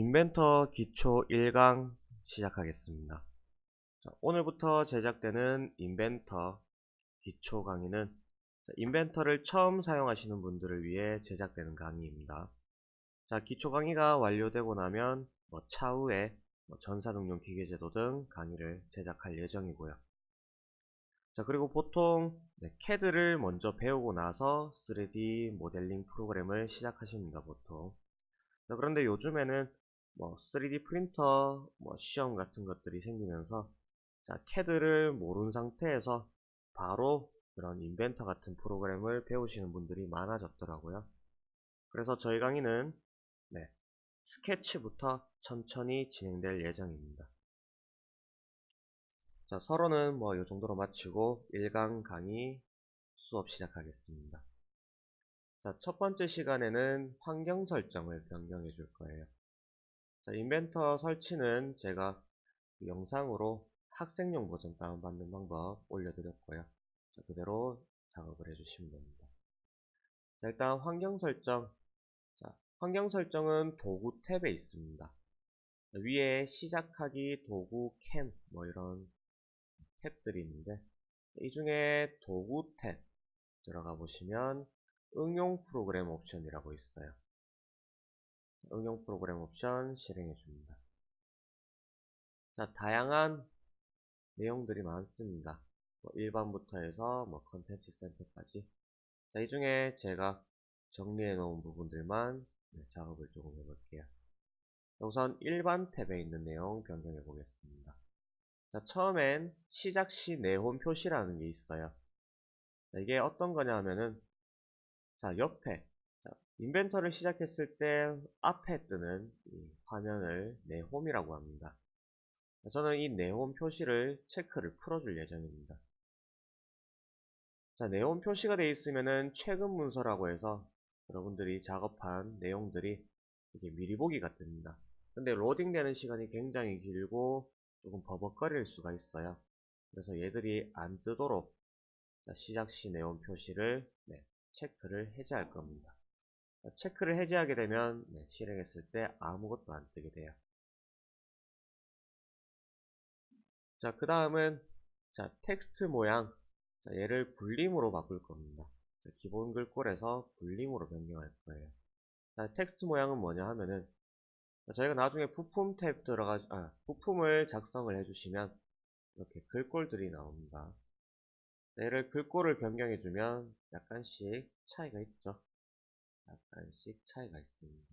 인벤터 기초 1강 시작하겠습니다. 자, 오늘부터 제작되는 인벤터 기초 강의는 자, 인벤터를 처음 사용하시는 분들을 위해 제작되는 강의입니다. 자, 기초 강의가 완료되고 나면 뭐 차후에 뭐 전사능용 기계제도 등 강의를 제작할 예정이고요. 자, 그리고 보통 네, CAD를 먼저 배우고 나서 3D 모델링 프로그램을 시작하십니다, 보통. 자, 그런데 요즘에는 뭐 3D 프린터 뭐 시험 같은 것들이 생기면서 자, CAD를 모르는 상태에서 바로 그런 인벤터 같은 프로그램을 배우시는 분들이 많아졌더라고요. 그래서 저희 강의는 네, 스케치부터 천천히 진행될 예정입니다. 자, 서론은 뭐 이 정도로 마치고 1강 강의 수업 시작하겠습니다. 자, 첫 번째 시간에는 환경 설정을 변경해 줄 거예요. 자, 인벤터 설치는 제가 영상으로 학생용 버전 다운받는 방법 올려드렸고요. 자, 그대로 작업을 해주시면 됩니다. 자, 일단 환경 설정. 자, 환경 설정은 도구 탭에 있습니다. 자, 위에 시작하기, 도구, 캠, 뭐 이런 탭들이 있는데, 이 중에 도구 탭 들어가 보시면 응용 프로그램 옵션이라고 있어요. 응용 프로그램 옵션 실행해 줍니다. 자, 다양한 내용들이 많습니다. 뭐 일반부터 해서 뭐 컨텐츠 센터까지. 자, 이 중에 제가 정리해 놓은 부분들만 네, 작업을 조금 해볼게요. 우선 일반 탭에 있는 내용 변경해 보겠습니다. 자, 처음엔 시작 시 내홈 표시라는 게 있어요. 자, 이게 어떤 거냐 하면은 자, 옆에 자, 인벤터를 시작했을 때 앞에 뜨는 화면을 내홈이라고 합니다. 저는 이 네온 표시를 체크를 풀어줄 예정입니다. 자, 네온 표시가 되어 있으면은 최근 문서라고 해서 여러분들이 작업한 내용들이 이게 미리 보기가 뜹니다. 근데 로딩되는 시간이 굉장히 길고 조금 버벅거릴 수가 있어요. 그래서 얘들이 안 뜨도록 시작 시 네온 표시를 네, 체크를 해제할 겁니다. 체크를 해제하게 되면 네, 실행했을 때 아무것도 안 뜨게 돼요. 자, 그 다음은 자, 텍스트 모양 자, 얘를 불림으로 바꿀 겁니다. 자, 기본 글꼴에서 불림으로 변경할 거예요. 자, 텍스트 모양은 뭐냐 하면은 자, 저희가 나중에 부품 탭 들어가 아, 부품을 작성을 해주시면 이렇게 글꼴들이 나옵니다. 자, 얘를 글꼴을 변경해 주면 약간씩 차이가 있죠. 약간씩 차이가 있습니다.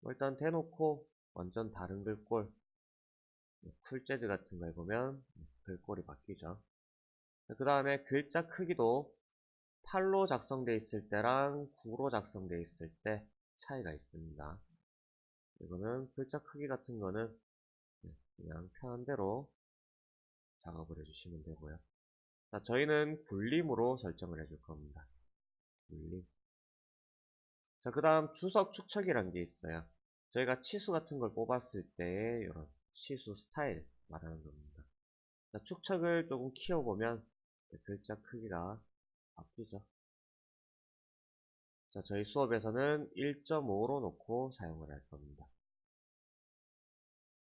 뭐 일단 대놓고 완전 다른 글꼴 풀재즈 같은 걸 보면 글꼴이 바뀌죠. 그 다음에 글자 크기도 8로 작성되어 있을 때랑 9로 작성되어 있을 때 차이가 있습니다. 이거는 글자 크기 같은 거는 그냥 편한 대로 작업을 해주시면 되고요. 자, 저희는 굴림으로 설정을 해줄 겁니다. 굴림. 자, 그 다음 주석 축척이라는 게 있어요. 저희가 치수 같은 걸 뽑았을 때 이런 시수 스타일 말하는 겁니다. 자, 축척을 조금 키워보면 글자 크기가 바뀌죠. 자, 저희 수업에서는 1.5로 놓고 사용을 할 겁니다.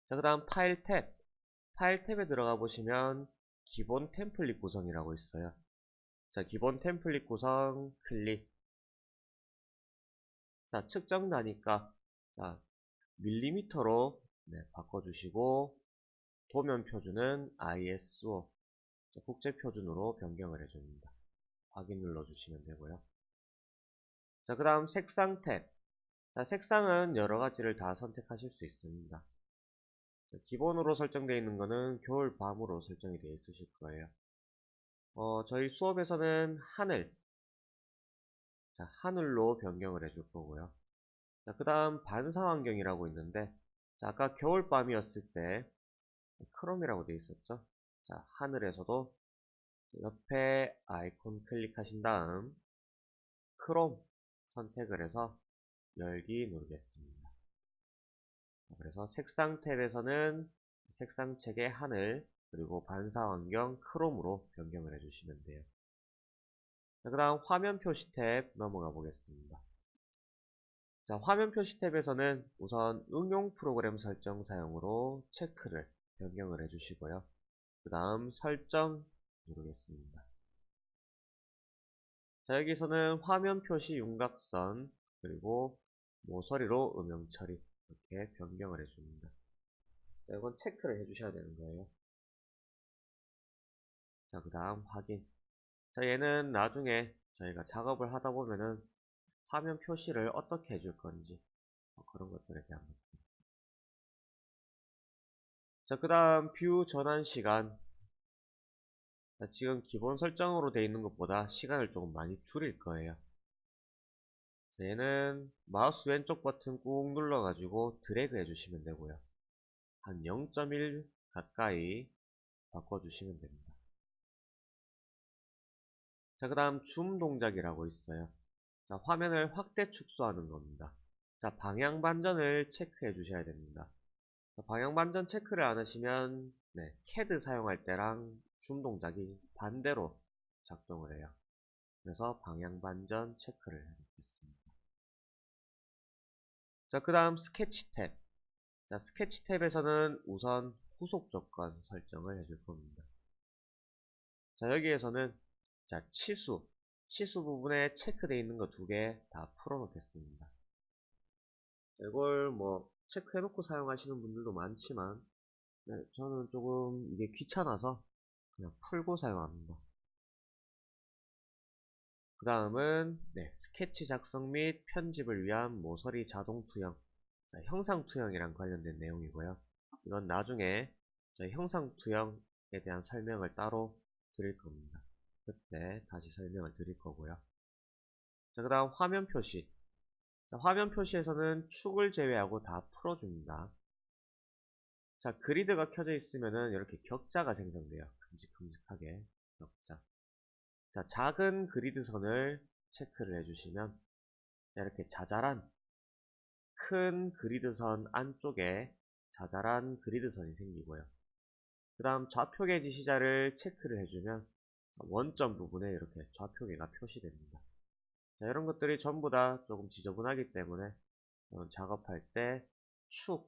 자, 그 다음 파일 탭. 파일 탭에 들어가 보시면 기본 템플릿 구성이라고 있어요. 자, 기본 템플릿 구성 클릭. 자, 측정 나니까 자, 밀리미터로 네, 바꿔주시고 도면 표준은 ISO 국제 표준으로 변경을 해줍니다. 확인 눌러주시면 되고요. 자, 그 다음 색상 탭. 자, 색상은 여러 가지를 다 선택하실 수 있습니다. 자, 기본으로 설정되어 있는 거는 겨울 밤으로 설정이 되어 있으실 거예요. 어, 저희 수업에서는 하늘. 자, 하늘로 변경을 해줄 거고요. 자, 그 다음 반사 환경이라고 있는데, 자, 아까 겨울밤이었을 때 크롬이라고 되어 있었죠. 자, 하늘에서도 옆에 아이콘 클릭하신 다음 크롬 선택을 해서 열기 누르겠습니다. 그래서 색상 탭에서는 색상 책의 하늘 그리고 반사 환경 크롬으로 변경을 해주시면 돼요. 그 다음 화면 표시 탭 넘어가 보겠습니다. 자, 화면 표시 탭에서는 우선 응용 프로그램 설정 사용으로 체크를 변경을 해주시고요. 그 다음 설정 누르겠습니다. 자, 여기서는 화면 표시 윤곽선 그리고 모서리로 음영 처리 이렇게 변경을 해줍니다. 자, 이건 체크를 해주셔야 되는 거예요. 자, 그 다음 확인. 자, 얘는 나중에 저희가 작업을 하다 보면은 화면 표시를 어떻게 해줄 건지 뭐 그런 것들에 대한 것들. 자, 그 다음 뷰 전환 시간. 자, 지금 기본 설정으로 되어 있는 것보다 시간을 조금 많이 줄일 거예요. 자, 얘는 마우스 왼쪽 버튼 꾹 눌러 가지고 드래그 해주시면 되고요. 한 0.1 가까이 바꿔주시면 됩니다. 자, 그 다음 줌 동작이라고 있어요. 자, 화면을 확대 축소하는 겁니다. 자, 방향 반전을 체크해 주셔야 됩니다. 자, 방향 반전 체크를 안 하시면 네, CAD 사용할 때랑 줌 동작이 반대로 작동을 해요. 그래서 방향 반전 체크를 해놓겠습니다. 자, 그 다음 스케치 탭. 자, 스케치 탭에서는 우선 후속 조건 설정을 해줄 겁니다. 자, 여기에서는 자, 치수. 치수 부분에 체크되어 있는 거 두 개 다 풀어놓겠습니다. 이걸 뭐 체크해놓고 사용하시는 분들도 많지만 네, 저는 조금 이게 귀찮아서 그냥 풀고 사용합니다. 그 다음은 네, 스케치 작성 및 편집을 위한 모서리 자동 투영 자, 형상 투영이랑 관련된 내용이고요. 이건 나중에 형상 투영에 대한 설명을 따로 드릴 겁니다. 그때 다시 설명을 드릴 거고요. 자, 그 다음 화면 표시. 자, 화면 표시에서는 축을 제외하고 다 풀어줍니다. 자, 그리드가 켜져 있으면은 이렇게 격자가 생성돼요. 큼직큼직하게 격자. 자, 작은 그리드 선을 체크를 해주시면 이렇게 자잘한 큰 그리드 선 안쪽에 자잘한 그리드 선이 생기고요. 그 다음 좌표계 지 시자를 체크를 해주면 원점 부분에 이렇게 좌표계가 표시됩니다. 자, 이런 것들이 전부 다 조금 지저분하기 때문에 작업할 때 축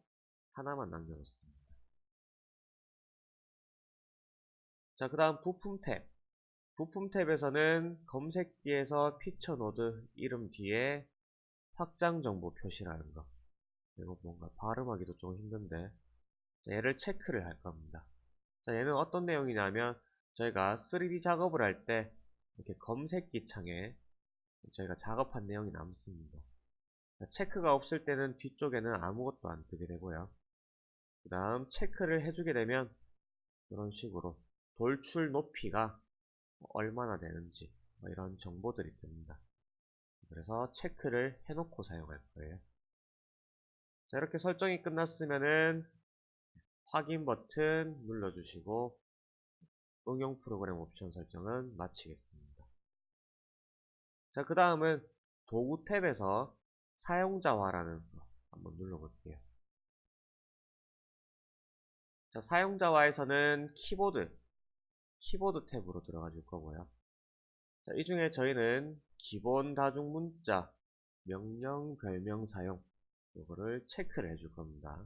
하나만 남겨놓습니다. 자, 그 다음 부품 탭. 부품 탭에서는 검색기에서 피처 노드 이름 뒤에 확장 정보 표시라는 거. 이거 뭔가 발음하기도 좀 힘든데. 자, 얘를 체크를 할 겁니다. 자, 얘는 어떤 내용이냐면 저희가 3D 작업을 할 때 이렇게 검색기 창에 저희가 작업한 내용이 남습니다. 자, 체크가 없을 때는 뒤쪽에는 아무것도 안 뜨게 되고요. 그 다음 체크를 해주게 되면 이런 식으로 돌출 높이가 얼마나 되는지 뭐 이런 정보들이 뜹니다. 그래서 체크를 해놓고 사용할 거예요. 자, 이렇게 설정이 끝났으면은 확인 버튼 눌러주시고 응용 프로그램 옵션 설정은 마치겠습니다. 자, 그 다음은 도구 탭에서 사용자화라는 거 한번 눌러볼게요. 자, 사용자화에서는 키보드, 키보드 탭으로 들어가 줄 거고요. 자, 이 중에 저희는 기본 다중 문자, 명령, 별명 사용, 이거를 체크를 해줄 겁니다.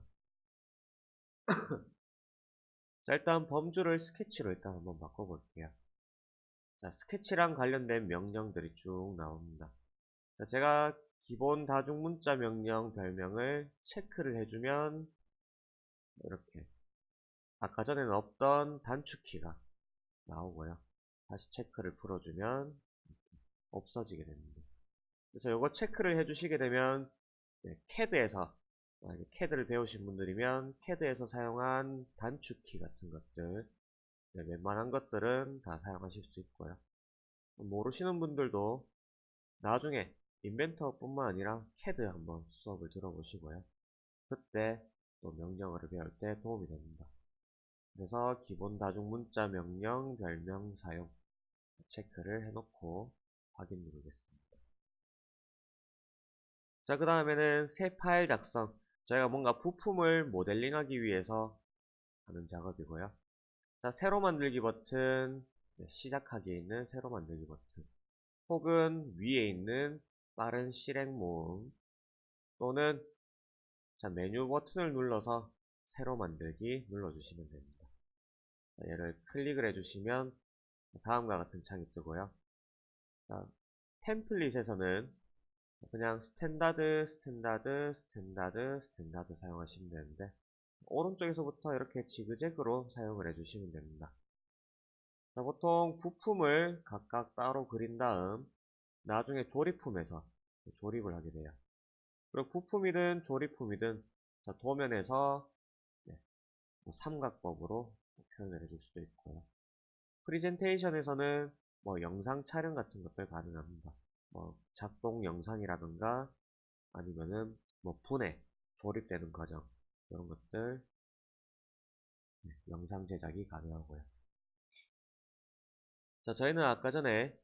자, 일단 범주를 스케치로 일단 한번 바꿔볼게요. 자, 스케치랑 관련된 명령들이 쭉 나옵니다. 자, 제가 기본 다중 문자 명령 별명을 체크를 해주면 이렇게 아까 전에는 없던 단축키가 나오고요. 다시 체크를 풀어주면 없어지게 됩니다. 그래서 이거 체크를 해주시게 되면 네, CAD에서 CAD를 배우신 분들이면 CAD에서 사용한 단축키 같은 것들 네, 웬만한 것들은 다 사용하실 수 있고요. 모르시는 분들도 나중에 인벤터 뿐만 아니라 CAD 한번 수업을 들어보시고요. 그때 또 명령어를 배울 때 도움이 됩니다. 그래서 기본 다중 문자 명령, 별명 사용 체크를 해놓고 확인 누르겠습니다. 자, 그 다음에는 새 파일 작성. 저희가 뭔가 부품을 모델링하기 위해서 하는 작업이고요. 자, 새로 만들기 버튼, 네, 시작하기에 있는 새로 만들기 버튼, 혹은 위에 있는 빠른 실행 모음, 또는 자, 메뉴 버튼을 눌러서 새로 만들기 눌러주시면 됩니다. 자, 얘를 클릭을 해주시면 다음과 같은 창이 뜨고요. 자, 템플릿에서는 그냥 스탠다드, 스탠다드, 스탠다드, 스탠다드 사용하시면 되는데 오른쪽에서부터 이렇게 지그재그로 사용을 해주시면 됩니다. 자, 보통 부품을 각각 따로 그린 다음 나중에 조립품에서 조립을 하게 돼요. 그리고 부품이든 조립품이든 자, 도면에서 네, 뭐 삼각법으로 표현을 해줄 수도 있고요. 프리젠테이션에서는 뭐 영상 촬영 같은 것들 가능합니다. 뭐 작동 영상이라든가 아니면은 뭐 분해, 조립되는 과정 이런 것들 네, 영상 제작이 가능하고요. 자, 저희는 아까 전에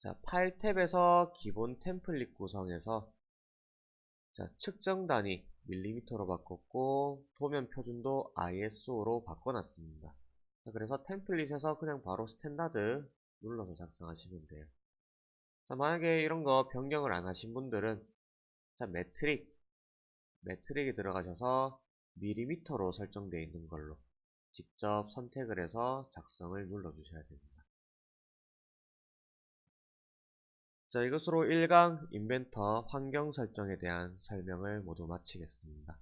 자, 파일 탭에서 기본 템플릿 구성에서 자, 측정 단위 밀리미터로 바꿨고 도면 표준도 ISO로 바꿔놨습니다. 자, 그래서 템플릿에서 그냥 바로 스탠다드 눌러서 작성하시면 돼요. 자, 만약에 이런 거 변경을 안 하신 분들은 자, 매트릭 매트릭에 들어가셔서 밀리미터로 설정되어 있는 걸로 직접 선택을 해서 작성을 눌러 주셔야 됩니다. 자, 이것으로 1강 인벤터 환경 설정에 대한 설명을 모두 마치겠습니다.